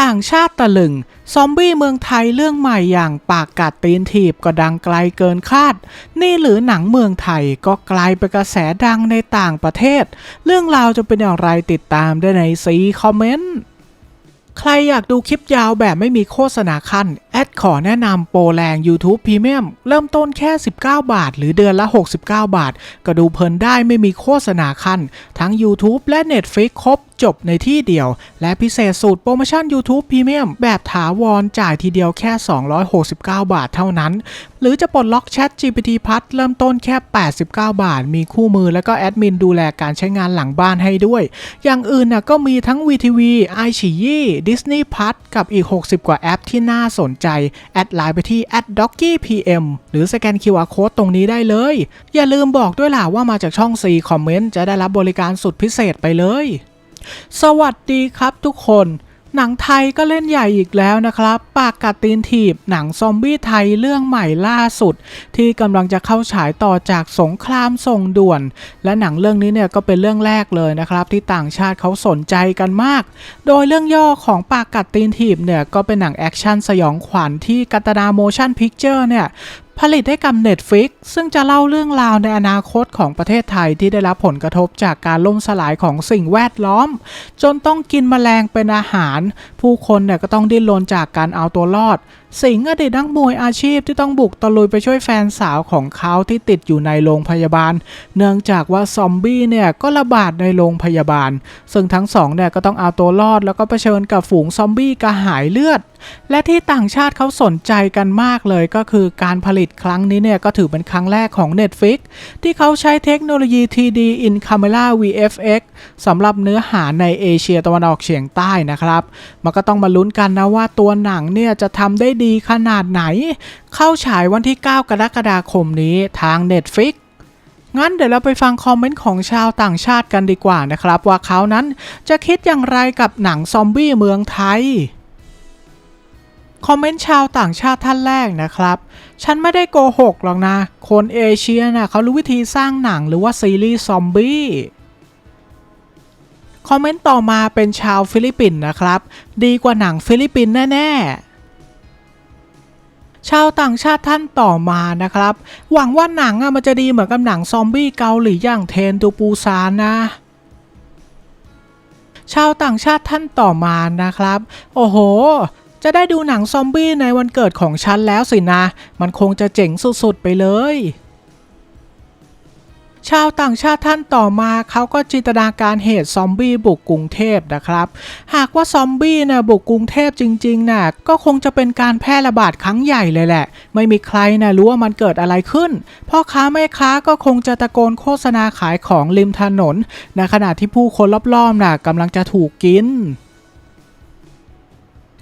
ต่างชาติตะลึง ซอมบี้เมืองไทยเรื่องใหม่อย่างปากกัดตีนถีบก็ดังไกลเกินคาด นี่หรือหนังเมืองไทยก็กลายเป็นกระแสดังในต่างประเทศ เรื่องราวจะเป็นอย่างไรติดตามได้ในซีคอมเมนต์ใครอยากดูคลิปยาวแบบไม่มีโฆษณาขั้น แอดขอแนะนำโปรแรง YouTube Premium เริ่มต้นแค่ 19 บาท หรือเดือนละ 69 บาท ก็ดูเพลินได้ไม่มีโฆษณาขั้น ทั้ง YouTube และ Netflix ครบ จบในที่เดียว และพิเศษสูตรโปรโมชั่น YouTube Premium แบบถาวรจ่ายทีเดียวแค่ 269 บาทเท่านั้น หรือจะปลดล็อกแชท GPT พัทเริ่มต้นแค่ 89 บาท มีคู่มือแล้วก็แอดมินดูแลการใช้งานหลังบ้านให้ด้วย อย่างอื่นน่ะก็มีทั้ง VTV, i อ y i Disney p l u s กับอีก 60 กว่าแอปที่น่าสนใจ แอดไลน์ไปที่ @dockeypm หรือสแกน QR Code ตรงนี้ได้เลย อย่าลืมบอกด้วยล่ะว่ามาจากช่อง C Comment จะได้รับบริการสุดพิเศษไปเลย สวัสดีครับทุกคน หนังไทยก็เล่นใหญ่อีกแล้วนะครับ ปากกัดตีนถีบ หนังซอมบี้ไทยเรื่องใหม่ล่าสุด ที่กำลังจะเข้าฉายต่อจากสงครามส่งด่วน และหนังเรื่องนี้เนี่ยก็เป็นเรื่องแรกเลยนะครับ ที่ต่างชาติเขาสนใจกันมาก โดยเรื่องย่อของปากกัดตีนถีบเนี่ยก็เป็นหนังแอคชั่นสยองขวัญที่กัตนาโมชั่นพิกเจอร์เนี่ย ผลิตให้กับ Netflix ซึ่งจะเล่าเรื่องราวในอนาคตของประเทศไทยที่ได้รับผลกระทบจากการล่มสลายของสิ่งแวดล้อม จนต้องกินแมลงเป็นอาหาร ผู้คนเนี่ยก็ต้องดิ้นรนจากการเอาตัวรอดสิงห์อดีตนักมวยอาชีพที่ต้องบุกตะลุยไปช่วยแฟนสาวของเขาที่ติดอยู่ในโรงพยาบาล เนื่องจากว่าซอมบี้เนี่ยก็ระบาดในโรงพยาบาล ซึ่งทั้งสองเนี่ยก็ต้องเอาตัวรอดแล้วก็เผชิญกับฝูงซอมบี้กระหายเลือด และที่ต่างชาติเขาสนใจกันมากเลยก็คือการผลิตครั้งนี้เนี่ยก็ถือเป็นครั้งแรกของ Netflix ที่เขาใช้เทคโนโลยี 3D in Camera VFX สำหรับเนื้อหาในเอเชียตะวันออกเฉียงใต้นะครับ มันก็ต้องมาลุ้นกันนะว่าตัวหนังเนี่ยจะทำได้ดีขนาดไหน เข้าฉายวันที่ 9 กรกฎาคมนี้ทาง Netflix งั้นเดี๋ยวเราไปฟังคอมเมนต์ของชาวต่างชาติกันดีกว่านะครับ ว่าเขานั้นจะคิดอย่างไรกับหนังซอมบี้เมืองไทย คอมเมนต์ชาวต่างชาติท่านแรกนะครับ ฉันไม่ได้โกหกหรอกนะ คนเอเชียน่ะเขารู้วิธีสร้างหนังหรือว่าซีรีส์ซอมบี้คอมเมนต์ต่อมาเป็นชาวฟิลิปปินส์นะครับ ดีกว่าหนังฟิลิปปินส์แน่ ๆ ชาวต่างชาติท่านต่อมานะครับ หวังว่าหนังอะมันจะดีเหมือนกับหนังซอมบี้เกาหลีอย่างเทนตูปูซานนะชาวต่างชาติท่านต่อมานะครับ โอ้โห จะได้ดูหนังซอมบี้ในวันเกิดของฉันแล้วสินะ มันคงจะเจ๋งสุดๆไปเลย ชาวต่างชาติท่านต่อมาเขาก็จินตนาการเหตุซอมบี้บุกกรุงเทพนะครับ หากว่าซอมบี้นะบุกกรุงเทพจริงๆนะก็คงจะเป็นการแพร่ระบาดครั้งใหญ่เลยแหละ ไม่มีใครนะรู้ว่ามันเกิดอะไรขึ้นพ่อค้าแม่ค้าก็คงจะตะโกนโฆษณาขายของริมถนนในขณะที่ผู้คนรอบๆนะกำลังจะถูกกิน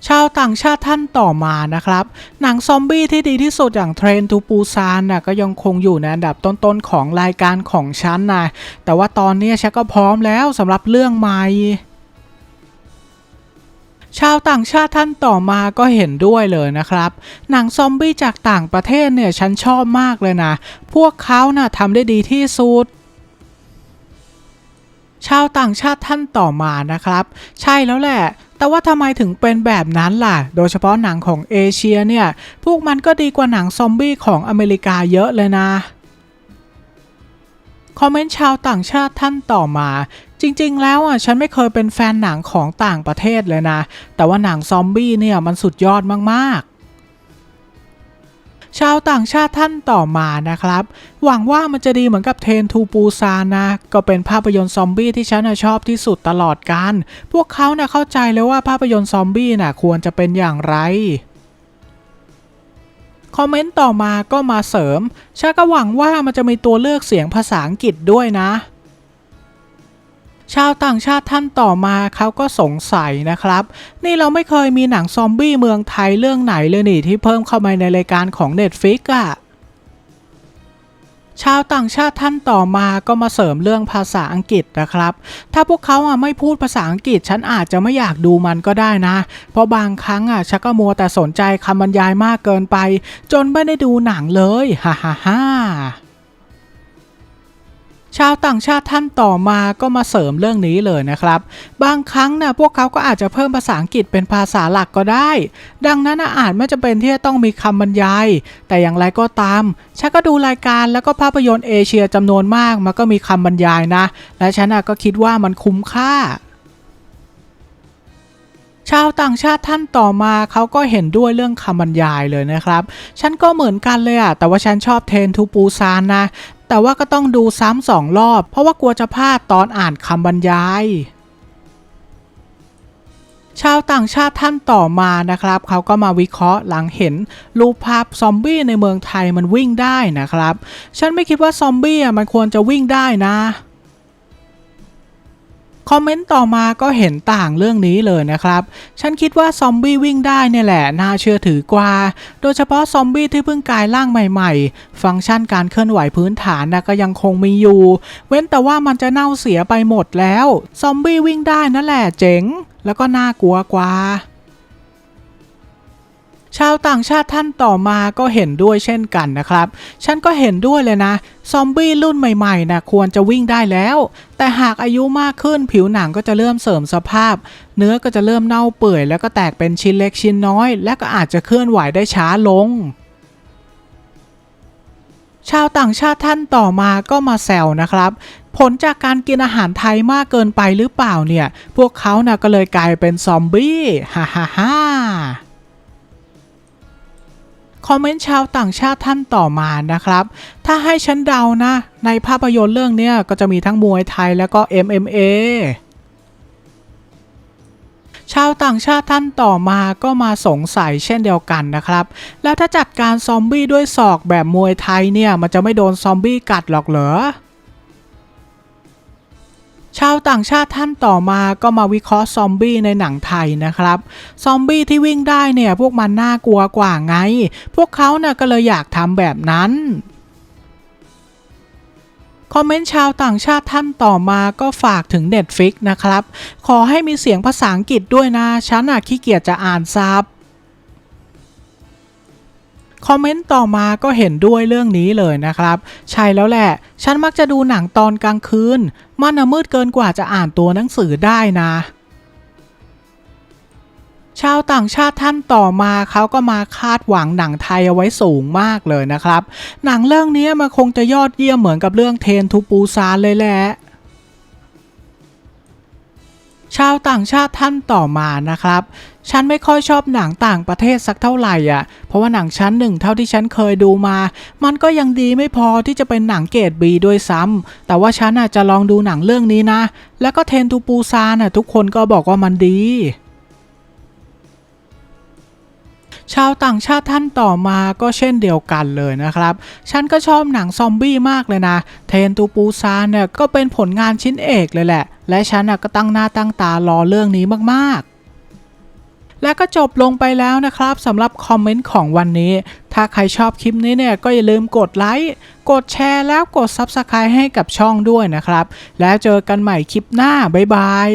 ชาวต่างชาติท่านต่อมานะครับ หนังซอมบี้ที่ดีที่สุดอย่างเทรนทูปูซานน่ะก็ยังคงอยู่ในอันดับต้นๆของรายการของฉันนะแต่ว่าตอนนี้ฉันก็พร้อมแล้วสำหรับเรื่องใหม่ชาวต่างชาติท่านต่อมาก็เห็นด้วยเลยนะครับ หนังซอมบี้จากต่างประเทศเนี่ยฉันชอบมากเลยนะ พวกเขาน่ะทำได้ดีที่สุด ชาวต่างชาติท่านต่อมานะครับ ใช่แล้วแหละ แต่ว่าทำไมถึงเป็นแบบนั้นล่ะ โดยเฉพาะหนังของเอเชียเนี่ย พวกมันก็ดีกว่าหนังซอมบี้ของอเมริกาเยอะเลยนะคอมเมนต์ชาวต่างชาติท่านต่อมา จริงๆ แล้วอะฉันไม่เคยเป็นแฟนหนังของต่างประเทศเลยนะ แต่ว่าหนังซอมบี้เนี่ยมันสุดยอดมากๆ ชาวต่างชาติท่านต่อมานะครับ หวังว่ามันจะดีเหมือนกับเทนทูปูซานนะ ก็เป็นภาพยนตร์ซอมบี้ที่ฉันชอบที่สุดตลอดการ พวกเขาเน่ะเข้าใจเลยว่าภาพยนตร์ซอมบี้น่ะควรจะเป็นอย่างไรคอมเมนต์ต่อมาก็มาเสริมฉันก็หวังว่ามันจะมีตัวเลือกเสียงภาษาอังกฤษด้วยนะ ชาวต่างชาติท่านต่อมาเขาก็สงสัยนะครับ นี่เราไม่เคยมีหนังซอมบี้เมืองไทยเรื่องไหนเลยนี่ที่เพิ่มเข้ามาในรายการของ Netflix อะชาวต่างชาติท่านต่อมาก็มาเสริมเรื่องภาษาอังกฤษนะครับ ถ้าพวกเขาอะไม่พูดภาษาอังกฤษฉันอาจจะไม่อยากดูมันก็ได้นะ เพราะบางครั้งอะฉันก็มัวแต่สนใจคำบรรยายมากเกินไป จนไม่ได้ดูหนังเลย ฮ่าฮ่าฮ่า ชาวต่างชาติท่านต่อมาก็มาเสริมเรื่องนี้เลยนะครับ บางครั้งนะพวกเขาก็อาจจะเพิ่มภาษาอังกฤษเป็นภาษาหลักก็ได้ ดังนั้นอาจไม่จำเป็นที่จะต้องมีคำบรรยาย แต่อย่างไรก็ตาม ฉันก็ดูรายการแล้วก็ภาพยนตร์เอเชียจำนวนมากมันก็มีคำบรรยายนะ และฉันก็คิดว่ามันคุ้มค่าชาวต่างชาติท่านต่อมาเขาก็เห็นด้วยเรื่องคำบรรยายเลยนะครับ ฉันก็เหมือนกันเลยอะแต่ว่าฉันชอบเทนทูปูซานนะ แต่ว่าก็ต้องดูซ้ำสองรอบ เพราะว่ากลัวจะพลาดตอนอ่านคำบรรยาย ชาวต่างชาติท่านต่อมานะครับ เขาก็มาวิเคราะห์หลังเห็น รูปภาพซอมบี้ในเมืองไทยมันวิ่งได้นะครับ ฉันไม่คิดว่าซอมบี้มันควรจะวิ่งได้นะ คอมเมนต์ต่อมาก็เห็นต่างเรื่องนี้เลยนะครับ ฉันคิดว่าซอมบี้วิ่งได้เนี่ยแหละ น่าเชื่อถือกว่า โดยเฉพาะซอมบี้ที่เพิ่งกลายร่างใหม่ๆ ฟังก์ชันการเคลื่อนไหวพื้นฐานนะก็ยังคงมีอยู่ เว้นแต่ว่ามันจะเน่าเสียไปหมดแล้ว ซอมบี้วิ่งได้นั่นแหละเจ๋ง แล้วก็น่ากลัวกว่า ชาวต่างชาติท่านต่อมาก็เห็นด้วยเช่นกันนะครับ ฉันก็เห็นด้วยเลยนะ ซอมบี้รุ่นใหม่ๆนะควรจะวิ่งได้แล้ว แต่หากอายุมากขึ้นผิวหนังก็จะเริ่มเสริมสภาพ เนื้อก็จะเริ่มเน่าเปื่อย แล้วก็แตกเป็นชิ้นเล็กชิ้นน้อย และก็อาจจะเคลื่อนไหวได้ช้าลงชาวต่างชาติท่านต่อมาก็มาแซวนะครับ ผลจากการกินอาหารไทยมากเกินไปหรือเปล่าเนี่ย พวกเขานะ่ะก็เลยกลายเป็นซอมบี้ ฮ่าฮ่าฮ่า คอมเมนต์ชาวต่างชาติท่านต่อมานะครับ ถ้าให้ฉันเดานะ ในภาพยนตร์เรื่องเนี้ยก็จะมีทั้งมวยไทยแล้วก็ MMA ชาวต่างชาติท่านต่อมาก็มาสงสัยเช่นเดียวกันนะครับ แล้วถ้าจัดการซอมบี้ด้วยศอกแบบมวยไทยเนี่ย มันจะไม่โดนซอมบี้กัดหรอกเหรอ ชาวต่างชาติท่านต่อมาก็มาวิเคราะห์ซอมบี้ในหนังไทยนะครับ ซอมบี้ที่วิ่งได้เนี่ยพวกมันน่ากลัวกว่าไง พวกเขาเน่ะก็เลยอยากทำแบบนั้นคอมเมนต์ชาวต่างชาติท่านต่อมาก็ฝากถึง Netflix นะครับ ขอให้มีเสียงภาษาอังกฤษด้วยนะ ฉันน่ะขี้เกียจจะอ่านซับ คอมเมนต์ต่อมาก็เห็นด้วยเรื่องนี้เลยนะครับ ใช่แล้วแหละ ฉันมักจะดูหนังตอนกลางคืน มันมืดเกินกว่าจะอ่านตัวหนังสือได้นะชาวต่างชาติท่านต่อมาเขาก็มาคาดหวังหนังไทยเอาไว้สูงมากเลยนะครับ หนังเรื่องนี้มันคงจะยอดเยี่ยมเหมือนกับเรื่องเทนทูปูซานเลยแหละ ชาวต่างชาติท่านต่อมานะครับ ฉันไม่ค่อยชอบหนังต่างประเทศสักเท่าไหร่อะ เพราะว่าหนังชั้นหนึ่งเท่าที่ฉันเคยดูมา มันก็ยังดีไม่พอที่จะเป็นหนังเกรดบีด้วยซ้ำแต่ว่าฉันอะจะลองดูหนังเรื่องนี้นะ แล้วก็เทนทูปูซานอะทุกคนก็บอกว่ามันดี ชาวต่างชาติท่านต่อมาก็เช่นเดียวกันเลยนะครับ ฉันก็ชอบหนังซอมบี้มากเลยนะ เทนตูปูซานเนี่ยก็เป็นผลงานชิ้นเอกเลยแหละ และฉันก็ตั้งหน้าตั้งตารอเรื่องนี้มากๆและก็จบลงไปแล้วนะครับสำหรับคอมเมนต์ของวันนี้ ถ้าใครชอบคลิปนี้เนี่ยก็อย่าลืมกดไลค์กดแชร์แล้วกด Subscribe ให้กับช่องด้วยนะครับ แล้วเจอกันใหม่คลิปหน้า บ๊ายบาย